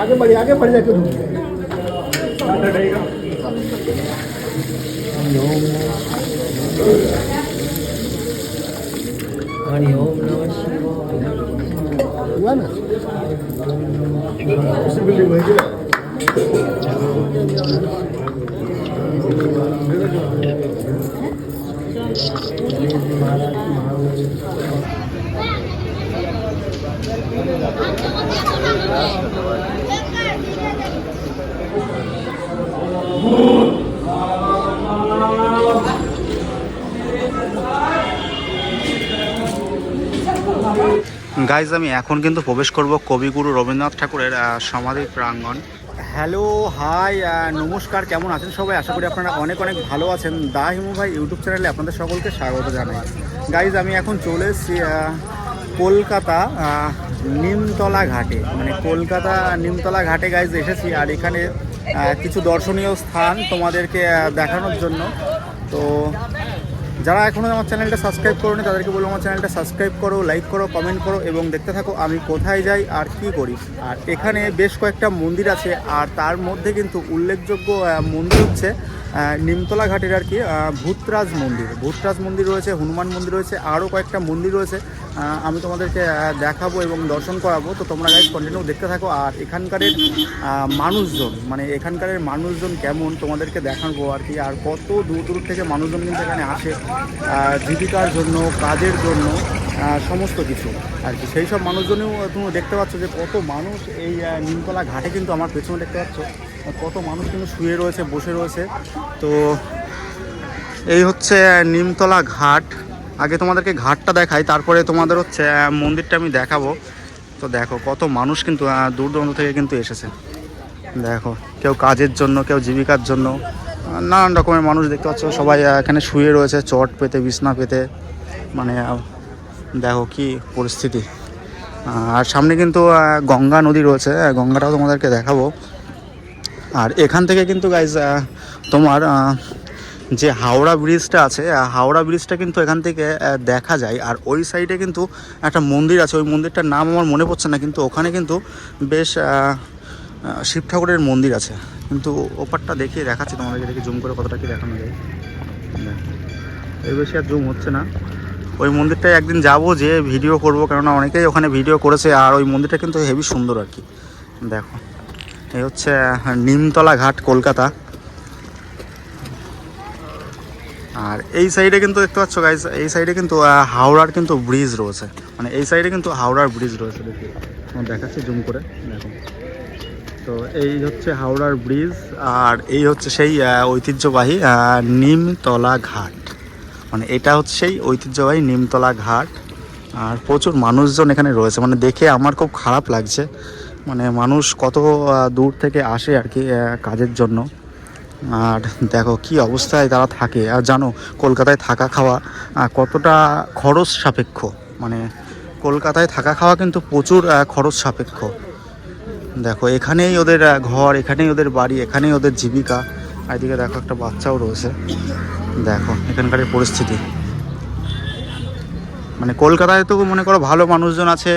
आगे बढ़िए आगे बढ़ जाके हरि ओम नमः शिवाय हुआ ना उसी बिल्डिंग में है গাইজ আমি এখন কিন্তু প্রবেশ করব কবিগুরু রবীন্দ্রনাথ ঠাকুরের সমাধি প্রাঙ্গণ। হ্যালো হাই নমস্কার, কেমন আছেন সবাই? আশা করি আপনারা অনেক অনেক ভালো আছেন। দা হিমু ভাই ইউটিউব চ্যানেলে আপনাদের সকলকে স্বাগত জানাই। গাইজ আমি এখন চলে এসেছি কলকাতা নিমতলা ঘাটে। মানে কলকাতা, নিমতলা ঘাটে গাইজ এসেছি। আর এখানে কিছু দর্শনীয় স্থান তোমাদেরকে দেখানোর জন্য। তো যারা এখনও আমার চ্যানেলটা সাবস্ক্রাইব করোনি, তাদেরকে বলব আমার চ্যানেলটা সাবস্ক্রাইব করো লাইক করো কমেন্ট করো এবং দেখতে থাকো আমি কোথায় যাই আর কি করি। আর এখানে বেশ কয়েকটা মন্দির আছে, আর তার মধ্যে কিন্তু উল্লেখযোগ্য মন্দির হচ্ছে নিমতলা ঘাটের আর কি ভূতরাজ মন্দির। ভূতরাজ মন্দির রয়েছে, হনুমান মন্দির রয়েছে আরও কয়েকটা মন্দির রয়েছে। আমি তোমাদেরকে দেখাবো এবং দর্শন করাবো। তো তোমরা গাইজ কন্টিনিউ দেখতে থাকো। আর এখানকারের মানুষজন মানে এখানকারের মানুষজন কেমন তোমাদেরকে দেখাবো আর কি। আর কত দূর দূর থেকে মানুষজন কিন্তু এখানে আসে জীবিকার জন্য, কাজের জন্য সমস্ত কিছু আর কি। সেই সব মানুষজনেও তুমি দেখতে পাচ্ছ যে কত মানুষ এই নিমতলা ঘাটে কিন্তু আমার পেছনে দেখতে পাচ্ছ। কত মানুষ কিন্তু শুয়ে রয়েছে, বসে রয়েছে। তো এই হচ্ছে নিমতলা ঘাট। আগে তোমাদেরকে ঘাটটা দেখাই, তারপরে তোমাদের হচ্ছে মন্দিরটা আমি দেখাবো। তো দেখো, কত মানুষ কিন্তু দূর দূরান্ত থেকে কিন্তু এসেছে। দেখো, কেউ কাজের জন্য, কেউ জীবিকার জন্য নানান রকমের মানুষ দেখতে পাচ্ছ। সবাই এখানে শুয়ে রয়েছে, চট পেতে, বিছনা পেতে। মানে দেখো কি পরিস্থিতি। আর সামনে কিন্তু গঙ্গা নদী রয়েছে গঙ্গাটাও তোমাদেরকে দেখাবো। আর এখান থেকে কিন্তু গাইজ তোমার যে হাওড়া ব্রিজটা আছে হাওড়া ব্রিজটা কিন্তু এখান থেকে দেখা যায়। আর ওই সাইডে কিন্তু একটা মন্দির আছে। ওই মন্দিরটার নাম আমার মনে পড়ছে না, কিন্তু ওখানে কিন্তু বেশ শিব ঠাকুরের মন্দির আছে। কিন্তু ওপারটা দেখিয়ে দেখাচ্ছি তোমাদেরকে, দেখি জুম করে কতটা কি দেখানো যায়। এর বেশি আর জুম হচ্ছে না। ওই মন্দিরটায় একদিন যাব যে ভিডিও করব, কেননা অনেকেই ওখানে ভিডিও করেছে, আর ওই মন্দিরটা কিন্তু হেভি সুন্দর আর কি। দেখো এই হচ্ছে নিমতলা ঘাট, কলকাতা। আর এই সাইডে কিন্তু দেখতে পাচ্ছ গাইজ এই সাইডে কিন্তু হাওড়ার কিন্তু ব্রিজ রয়েছে। মানে এই সাইডে কিন্তু হাওড়ার ব্রিজ রয়েছে, দেখি। দেখাচ্ছি জুম করে, দেখো। তো এই হচ্ছে হাওড়ার ব্রিজ আর এই হচ্ছে সেই ঐতিহ্যবাহী নিমতলা ঘাট। মানে এটা হচ্ছে সেই ঐতিহ্যবাহী নিমতলা ঘাট। আর প্রচুর মানুষজন এখানে রয়েছে। মানে দেখে আমার খুব খারাপ লাগছে। মানে মানুষ কত দূর থেকে আসে আর কি কাজের জন্য। আর দেখো কি অবস্থায় তারা থাকে। আর জানো, কলকাতায় থাকা খাওয়া কতটা খরচ সাপেক্ষ। মানে কলকাতায় থাকা খাওয়া কিন্তু প্রচুর খরচ সাপেক্ষ। দেখো, এখানেই ওদের ঘর, এখানেই ওদের বাড়ি, এখানেই ওদের জীবিকা। এদিকে দেখো একটা বাচ্চাও রয়েছে। দেখো, এখানকার পরিস্থিতি। মানে কলকাতায় তো মনে করো ভালো মানুষজন আছে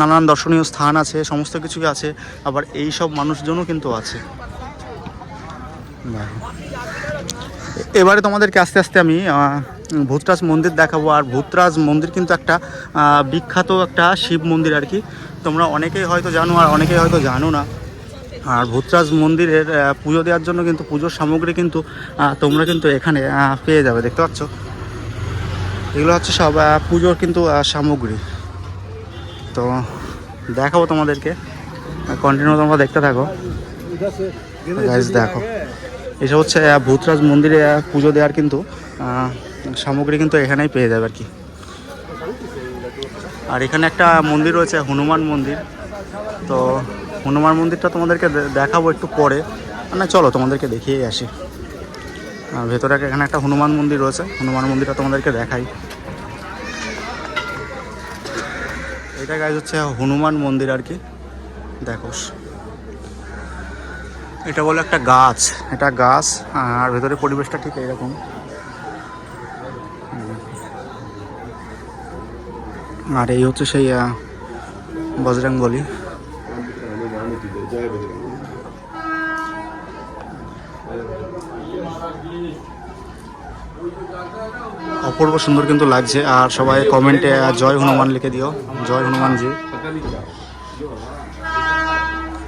নানান দর্শনীয় স্থান আছে, সমস্ত কিছুই আছে, আবার এই সব মানুষজনও কিন্তু আছে। এবারে তোমাদেরকে আস্তে আস্তে আমি ভূতরাজ মন্দির দেখাবো। আর ভূতরাজ মন্দির কিন্তু একটা বিখ্যাত একটা শিব মন্দির আর কি। তোমরা অনেকেই হয়তো জানো আর অনেকেই হয়তো জানো না। আর ভূতরাজ মন্দিরের পুজো দেওয়ার জন্য কিন্তু, পুজোর সামগ্রী কিন্তু তোমরা কিন্তু এখানে পেয়ে যাবে, দেখতে পাচ্ছ? এগুলো হচ্ছে সব পুজোর কিন্তু সামগ্রী। তো দেখাবো তোমাদেরকে। কন্টিনিউ তোমরা দেখতে থাকো। দেখো। এসব হচ্ছে ভূতরাজ মন্দিরে পুজো দেওয়ার কিন্তু সামগ্রী কিন্তু এখানেই পেয়ে যাবে আর কি। আর এখানে একটা মন্দির রয়েছে, হনুমান মন্দির। তো হনুমান মন্দিরটা তোমাদেরকে দেখাবো একটু পরে। মানে চলো, তোমাদেরকে দেখিয়েই আসি। ভেতরে এখানে একটা হনুমান মন্দির রয়েছে, হনুমান মন্দিরটা তোমাদেরকে দেখাই। এটা গাইজ হচ্ছে হনুমান মন্দির আর কি। দেখো। এটা বলে একটা গাছ, এটা গাছ, আর ভেতরে পরিবেশটা ঠিক এরকম আর এই হচ্ছে সেই বজরং অপূর্ব সুন্দর কিন্তু লাগছে, আর সবাই কমেন্টে জয় হনুমান লিখে দিও। জয় হনুমানজি।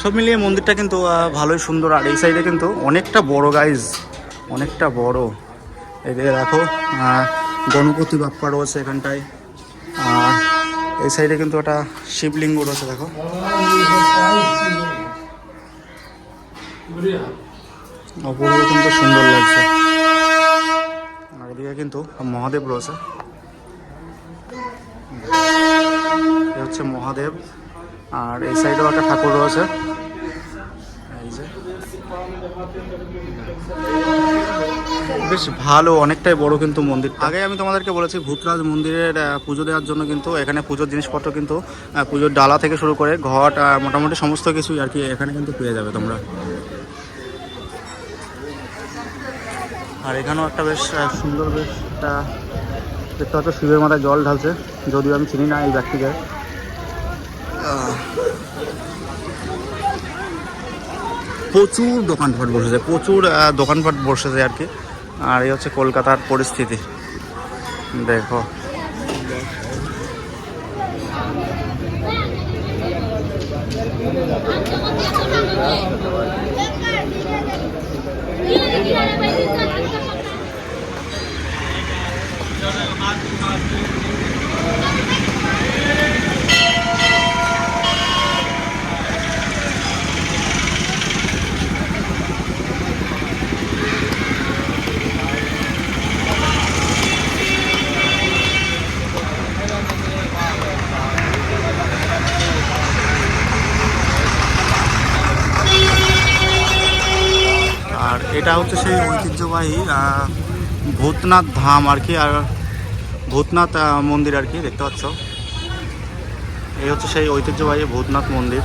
সব মিলিয়ে মন্দিরটা কিন্তু ভালোই সুন্দর। আর এই সাইডে কিন্তু অনেকটা বড় গাইজ অনেকটা বড়। এদিকে দেখো গণপতি বাপ্পা রয়েছে এখানটায়। আর এই সাইডে কিন্তু একটা শিবলিঙ্গ রয়েছে, দেখো। অপূর্ব কিন্তু সুন্দর লাগছে। আর এদিকে কিন্তু মহাদেব রয়েছে। হচ্ছে মহাদেব। আর এই সাইডেও একটা ঠাকুর রয়েছে। বেশ ভালো, অনেকটাই বড় কিন্তু মন্দির আগে আমি তোমাদেরকে বলেছি ভূতরাজ মন্দিরের পুজো দেওয়ার জন্য কিন্তু এখানে পুজোর জিনিসপত্র কিন্তু পুজোর ডালা থেকে শুরু করে ঘট মোটামুটি সমস্ত কিছুই আর কি এখানে কিন্তু পেয়ে যাবে তোমরা। আর এখানেও একটা বেশ সুন্দর বেশ একটা, দেখতে পাচ্ছ শিবের মাথায় জল ঢালছে, যদিও আমি চিনি না এই ব্যক্তিকে প্রচুর দোকানপাট বসেছে প্রচুর দোকানপাট বসেছে আর কি। আর এই হচ্ছে কলকাতার পরিস্থিতি। দেখো আর এটা হচ্ছে সেই ঐতিহ্যবাহী ভূতনাথ ধাম আর কি, আর ভূতনাথ মন্দির আর কি, দেখতে পাচ্ছ। এই হচ্ছে সেই ঐতিহ্যবাহী ভূতনাথ মন্দির।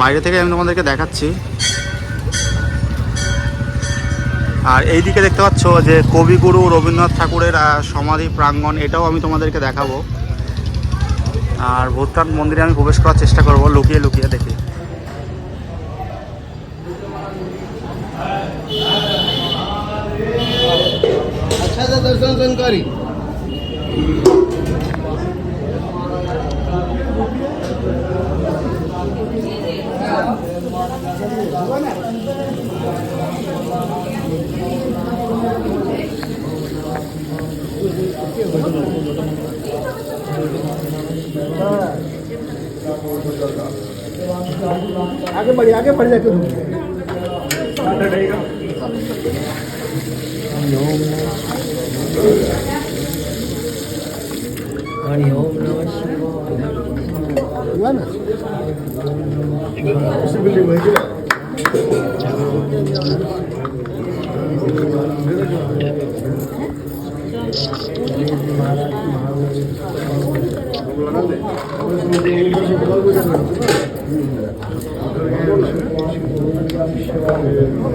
বাইরে থেকে আমি তোমাদেরকে দেখাচ্ছি। আর এই দিকে দেখতে পাচ্ছ যে কবিগুরু রবীন্দ্রনাথ ঠাকুরের সমাধি প্রাঙ্গণ, এটাও আমি তোমাদেরকে দেখাবো। আর ভূতনাথ মন্দিরে আমি প্রবেশ করার চেষ্টা করব, লুকিয়ে লুকিয়ে দেখি। अच्छा से दर्शन आगे बढ़िए आगे बढ़ जाके हरि ओम नमः शिवाय हुआ ना उसी बिल्डिंग में क्या মহাদেব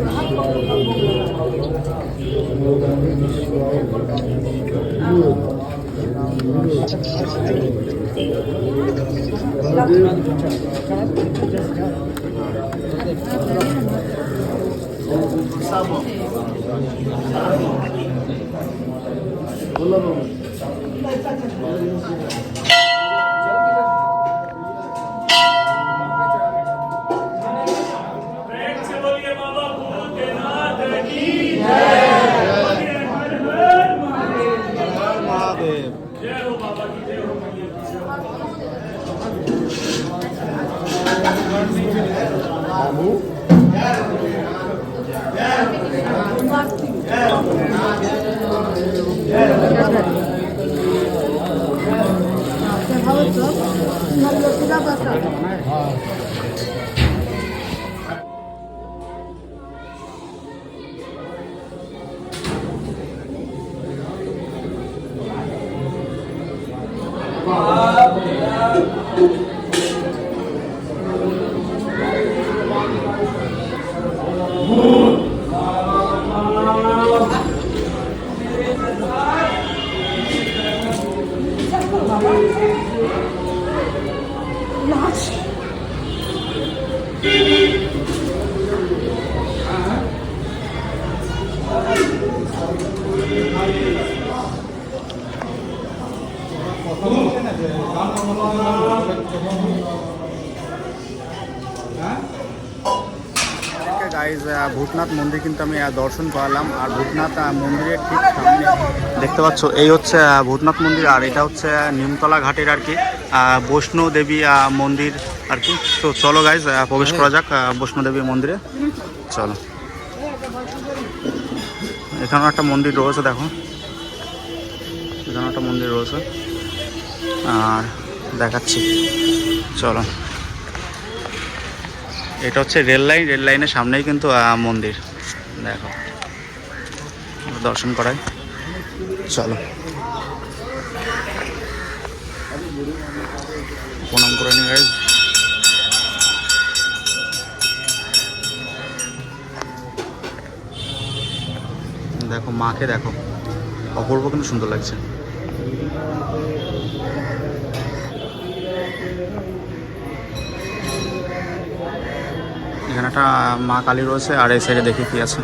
Wow. ভূতনাথ মন্দির কিন্তু আমি দর্শন করালাম। আর ভূতনাথ মন্দিরের ঠিক সামনে দেখতে পাচ্ছ এই হচ্ছে ভূতনাথ মন্দির আর এটা হচ্ছে নিমতলা ঘাটের আর কি আহ, বৈষ্ণো দেবী মন্দির আর কি। তো চলো গাইজ প্রবেশ করা যাক আহ, বৈষ্ণো দেবী মন্দিরে। চলো। এখানেও একটা মন্দির রয়েছে দেখো। এখানেও একটা মন্দির রয়েছে। আর দেখাচ্ছি। চলো। এটা হচ্ছে রেল লাইন, রেল লাইনের সামনেই কিন্তু মন্দির। দেখো। দর্শন করাই। চলো। প্রণাম করে নি দেখো, মাকে দেখো। অপূর্ব কিন্তু সুন্দর লাগছে। এখানে একটা মা কালী রয়েছে আর এই সাইডে দেখি কি আছে।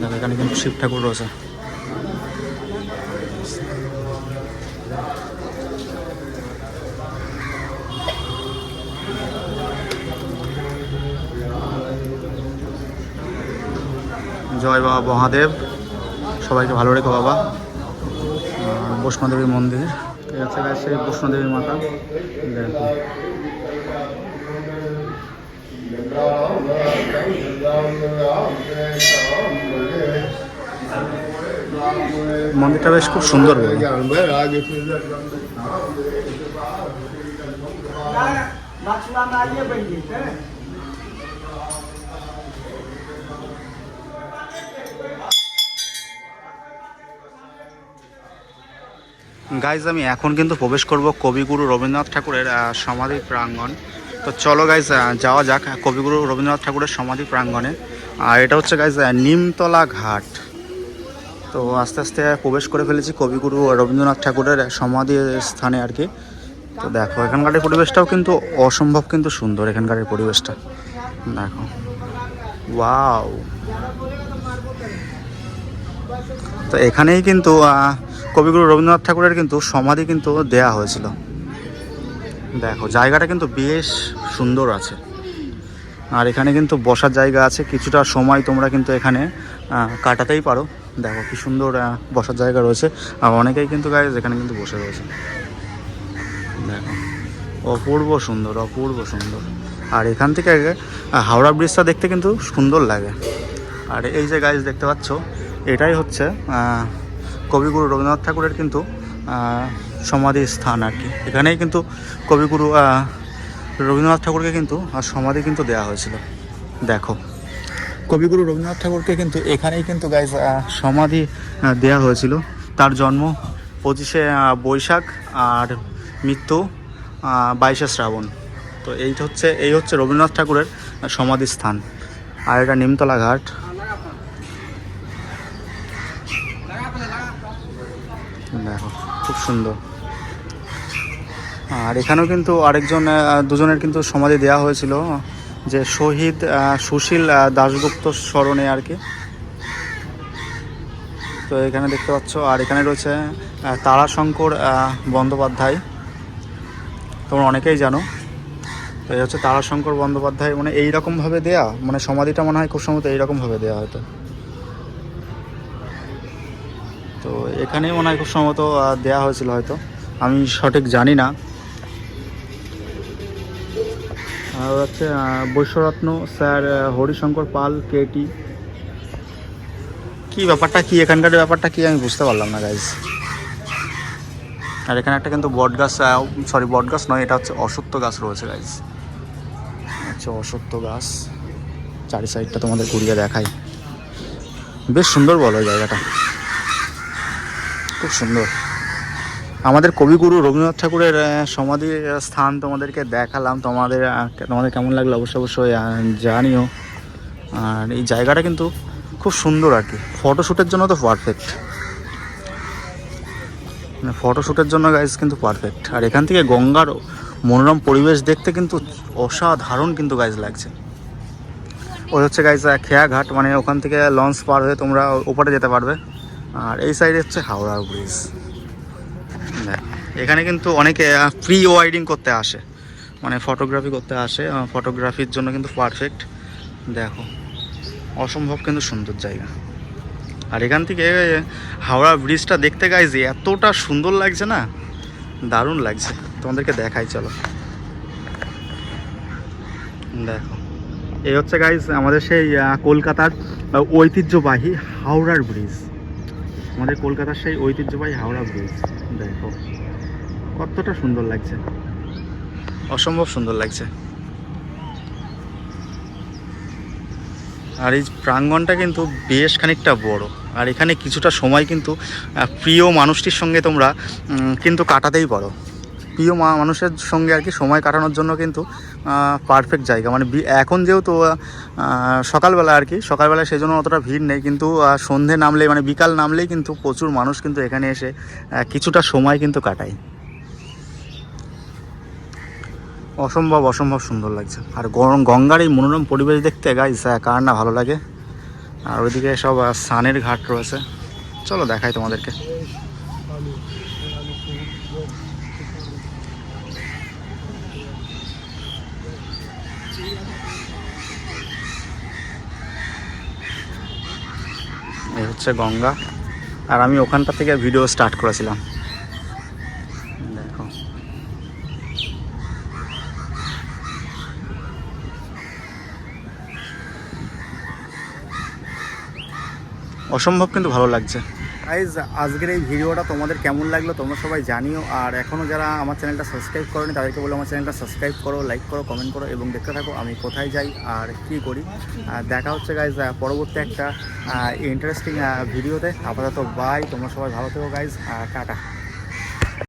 দেখো, এখানে কিন্তু শিব ঠাকুর রয়েছে। জয় বাবা মহাদেব। সবাইকে ভালো রেখো বাবা। বৈষ্ণোদেবী মন্দির। ঠিক আছে গেছে বৈষ্ণোদেবী মাতা। দেখো। মন্দিরটা বেশ খুব সুন্দর বলো। গাইজ আমি এখন কিন্তু প্রবেশ করব কবিগুরু রবীন্দ্রনাথ ঠাকুরের সমাধি প্রাঙ্গণ। তো চলো গাইজ যাওয়া যাক কবিগুরু রবীন্দ্রনাথ ঠাকুরের সমাধি প্রাঙ্গণে। আর এটা হচ্ছে গাইজ নিমতলা ঘাট। তো আস্তে আস্তে প্রবেশ করে ফেলেছি কবিগুরু রবীন্দ্রনাথ ঠাকুরের সমাধি স্থানে আর কি। তো দেখো, এখানকার পরিবেশটাও কিন্তু অসম্ভব কিন্তু সুন্দর এখানকার পরিবেশটা। দেখো। ওয়াও তো এখানেই কিন্তু কবিগুরু রবীন্দ্রনাথ ঠাকুরের কিন্তু সমাধি কিন্তু দেয়া হয়েছিল। দেখো, জায়গাটা কিন্তু বেশ সুন্দর আছে। আর এখানে কিন্তু বসার জায়গা আছে, কিছুটা সময় তোমরা কিন্তু এখানে কাটাতেই পারো। দেখো, কি সুন্দর বসার জায়গা রয়েছে। আর অনেকেই কিন্তু গাইজ এখানে কিন্তু বসে রয়েছে। দেখো, অপূর্ব সুন্দর অপূর্ব সুন্দর। আর এখান থেকে হাওড়া ব্রিজটা দেখতে কিন্তু সুন্দর লাগে। আর এই যে গাইজ দেখতে পাচ্ছ, এটাই হচ্ছে কবিগুরু রবীন্দ্রনাথ ঠাকুরের কিন্তু সমাধি স্থান আর কি। এখানেই কিন্তু কবিগুরু রবীন্দ্রনাথ ঠাকুরকে কিন্তু, আর সমাধি কিন্তু দেওয়া হয়েছিল। দেখো, কবিগুরু রবীন্দ্রনাথ ঠাকুরকে কিন্তু এখানেই কিন্তু গাইজ সমাধি দেওয়া হয়েছিল। তার জন্ম পঁচিশে বৈশাখ আর মৃত্যু বাইশে শ্রাবণ। তো এই হচ্ছে এই হচ্ছে রবীন্দ্রনাথ ঠাকুরের সমাধি স্থান আর এটা নিমতলা ঘাট দেখো খুব সুন্দর। আর এখানেও কিন্তু আরেকজন দুজনের কিন্তু সমাধি দেওয়া হয়েছিল, যে শহীদ সুশীল দাশগুপ্ত স্মরণে আর কি। তো এখানে দেখতে পাচ্ছ, আর এখানে রয়েছে তারাশঙ্কর বন্দ্যোপাধ্যায়। তোমরা অনেকেই জানো, তো এই হচ্ছে তারাশঙ্কর বন্দ্যোপাধ্যায় মানে এইরকমভাবে দেয়া মানে সমাধিটা মনে হয় খুব সম্ভবত এইরকমভাবে দেওয়া হয়তো। তো এখানেই মনে হয় খুব সম্ভবত দেয়া হয়েছিল হয়তো। আমি সঠিক জানি না। আর হচ্ছে বৈশ্যরত্ন স্যার হরিশঙ্কর পাল কেটি কি ব্যাপারটা, কি এখানকার ব্যাপারটা কি আমি বুঝতে পারলাম না গাইজ আর এখানে একটা কিন্তু বট গাছ সরি বট গাছ নয়, এটা হচ্ছে অসত্য গাছ রয়েছে গাইজ হচ্ছে অসত্য গাছ। চারি সাইডটা তোমাদের ঘুরিয়ে দেখাই। বেশ সুন্দর বলো জায়গাটা। খুব সুন্দর। আমাদের কবিগুরু রবীন্দ্রনাথ ঠাকুরের সমাধির স্থান তোমাদেরকে দেখালাম। তোমাদের তোমাদের কেমন লাগল অবশ্যই অবশ্যই জানিও। আর এই জায়গাটা কিন্তু খুব সুন্দর আর কি। ফটোশ্যুটের জন্য তো পারফেক্ট মানে ফটোশ্যুটের জন্য গাইজ কিন্তু পারফেক্ট আর এখান থেকে গঙ্গার মনোরম পরিবেশ দেখতে কিন্তু অসাধারণ কিন্তু গাইজ লাগছে। ওই হচ্ছে গাইজ খেয়া ঘাট মানে ওখান থেকে লঞ্চ পার হয়ে তোমরা ওপারে যেতে পারবে। আর এই সাইডে হচ্ছে হাওড়া ব্রিজ এখানে কিন্তু অনেকে প্রি ওয়াইডিং করতে আসে। মানে ফটোগ্রাফি করতে আসে ফটোগ্রাফির জন্য কিন্তু পারফেক্ট দেখো, অসম্ভব কিন্তু সুন্দর জায়গা। আর এখান থেকে, হাওড়া ব্রিজটা দেখতে গাই যে এতটা সুন্দর লাগছে না? দারুণ লাগছে। তোমাদেরকে দেখাই, চলো। দেখো, এই হচ্ছে গাইজ আমাদের সেই কলকাতার ঐতিহ্যবাহী হাওড়ার ব্রিজ আমাদের কলকাতার সেই ঐতিহ্যবাহী হাওড়া ব্রিজ দেখো, কতটা সুন্দর লাগছে। অসম্ভব সুন্দর লাগছে। আর এই প্রাঙ্গনটা কিন্তু বেশ খানিকটা বড়। আর এখানে কিছুটা সময় কিন্তু প্রিয় মানুষটির সঙ্গে তোমরা কিন্তু কাটাতেই পারো। প্রিয় মা- মানুষের সঙ্গে আর কি সময় কাটানোর জন্য কিন্তু পারফেক্ট জায়গা। মানে এখন যেহেতু সকালবেলা আর কি, সকালবেলা সেই জন্য অতটা ভিড় নেই, কিন্তু সন্ধে নামলেই মানে বিকাল নামলেই কিন্তু প্রচুর মানুষ কিন্তু এখানে এসে কিছুটা সময় কিন্তু কাটায়। অসম্ভব অসম্ভব সুন্দর লাগছে। আর গরম, গঙ্গার এই মনোরম পরিবেশ দেখতে গাইস কার না ভালো লাগে? আর ওইদিকে সব সানের ঘাট রয়েছে। চলো দেখাই তোমাদেরকে এই হচ্ছে গঙ্গা। আর আমি ওখানটা থেকে ভিডিও স্টার্ট করেছিলাম। দেখো। অসম্ভব কিন্তু ভালো লাগছে। গাইজ আজকের এই ভিডিওটা তোমাদের কেমন লাগল তোমরা সবাই জানিও। আর এখনও যারা আমার চ্যানেলটা সাবস্ক্রাইব করোনি, তাদেরকে বলে আমার চ্যানেলটা সাবস্ক্রাইব করো লাইক করো কমেন্ট করো এবং দেখতে থাকো আমি কোথায় যাই আর কি করি। দেখা হচ্ছে গাইজ পরবর্তী একটা ইন্টারেস্টিং ভিডিওতে আপাতত বাই তোমরা সবাই ভালো থেকো গাইজ টাটা।